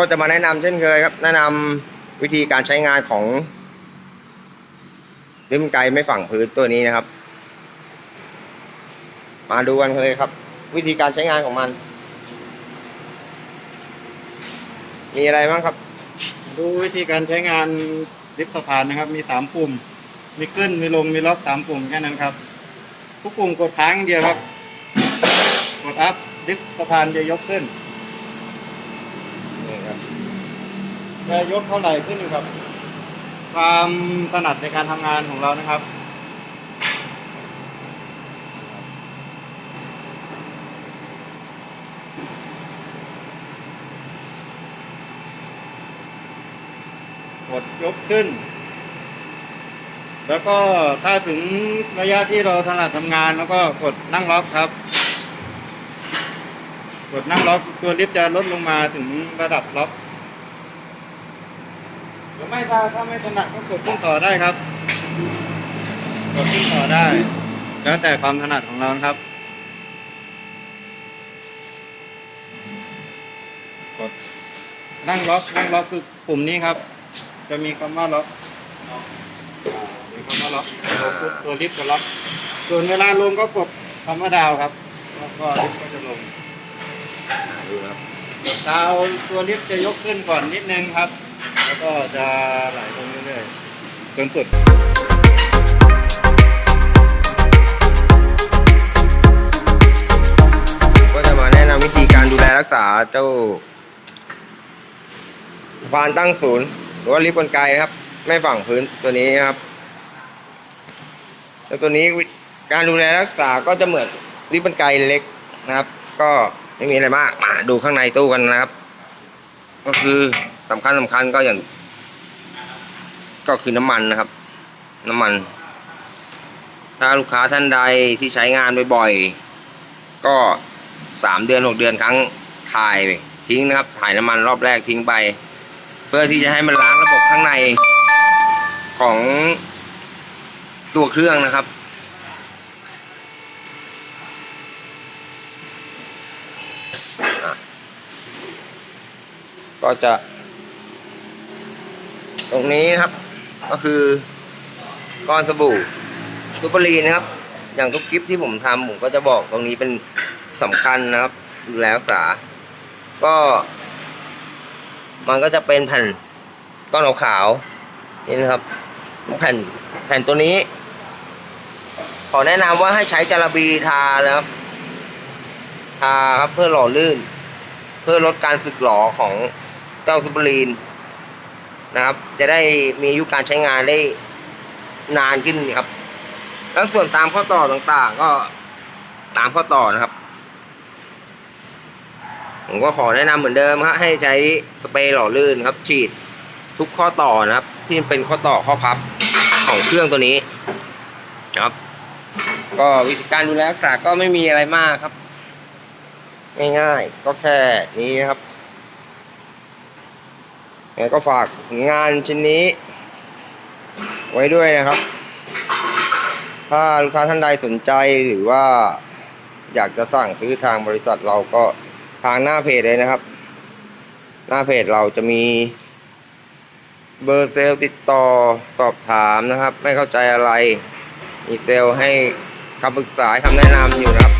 ็จะมาแนะนำเช่นเคยครับ แนะนำวิธีการใช้งานของริมไกลไม่ฝังพื้นตัวนี้นะครับ มาดูกันเลยครับ วิธีการใช้งานของมัน มีอะไรบ้างครับ ดูวิธีการใช้งานลิฟต์สะพานนะครับ มีสามปุ่ม มีขึ้นมีลงมีล็อกสามปุ่มแค่นั้นครับ ทุกปุ่มกดค้างอย่างเดียวครับ กดอัพลิฟต์สะพานจะยกขึ้นครับ จะยกเท่าไหร่ขึ้นอยู่กับ ความถนัดในการทำงานของเรานะครับกดยกขึ้น แล้วก็ถ้าถึงระยะที่เราถนัดทำงานแล้วก็กดนั่งล็อกครับ กดนั่งล็อกตัวลิฟต์จะลดลงมาถึงระดับล็อก รือไม่ถ้าถ้าไม่ถนัดก็กดขึ้นต่อได้ครับ กดขึ้นต่อได้ แล้วแต่ความถนัดของเราครับ กดนั่งล็อกนั่งล็อกคือปุ่มนี้ครับ จะมีคำว่าล็อกอ่ามีคำว่าล็อกตัวตัวลิฟต์จะล็อกส่วนเวลาลงก็กดคำว่าดาวครับ แล้วก็ลิฟต์ก็จะลงดูครับดาวตัวลิฟต์จะยกขึ้นก่อนนิดนึงครับ แล้วก็จะไหลลงเรื่อยๆจนสุดก็จะมาแนะนำวิธีการดูแลรักษาเจ้าสะพานตั้งศูนย์ หรือว่าลิฟต์กลไกนะครับ ไม่ฝังพื้นตัวนี้นะครับ แล้วตัวนี้การดูแลรักษาก็จะเหมือนลิฟต์กลไกเล็กนะครับ ก็ไม่มีอะไรมากมาดูข้างในตู้กันนะครับ ก็คือ สำคัญสำคัญก็อย่าง ก็คือน้ำมันนะครับ น้ำมัน ถ้าลูกค้าท่านใดที่ใช้งานบ่อยๆก็สามเดือนหกเดือนครั้งถ่ายทิ้งนะครับ ถ่ายน้ำมันรอบแรกทิ้งไป เพื่อที่จะให้มันล้างระบบข้างในของตัวเครื่องนะครับก็จะ ตรงนี้นะครับ ก็คือก้อนสบู่ซูเปอร์ลีนนะครับ อย่างทุกคลิปที่ผมทำผมก็จะบอกตรงนี้เป็นสำคัญนะครับดูแลรักษา ก็ มันก็จะเป็นแผ่นก้อนขาวๆนี่นะครับ แผ่นแผ่นตัวนี้ ขอแนะนำว่าให้ใช้จาระบีทานะครับ ทาครับเพื่อหล่อลื่น เพื่อลดการสึกหรอของเจ้าซูเปอร์ลีน นะครับ จะได้มีอายุการใช้งานได้นานขึ้นครับ แล้วส่วนตามข้อต่อต่างๆ ก็ตามข้อต่อนะครับ ผมก็ขอแนะนำเหมือนเดิมครับให้ใช้สเปรย์หล่อลื่นครับ ฉีดทุกข้อต่อนะครับ ที่เป็นข้อต่อข้อพับของเครื่องตัวนี้นะครับ ก็วิธีการดูแลรักษาก็ไม่มีอะไรมากครับ ง่ายๆก็แค่นี้นะครับ ก็ฝากงานชิ้นนี้ ไว้ด้วยนะครับ ถ้าลูกค้าท่านใดสนใจหรือว่าอยากจะสั่งซื้อทางบริษัทเราก็ทางหน้าเพจเลยนะครับ หน้าเพจเราจะมีเบอร์เซลติดต่อสอบถามนะครับ ไม่เข้าใจอะไร มีเซลให้คำปรึกษาคำแนะนำอยู่นะครับ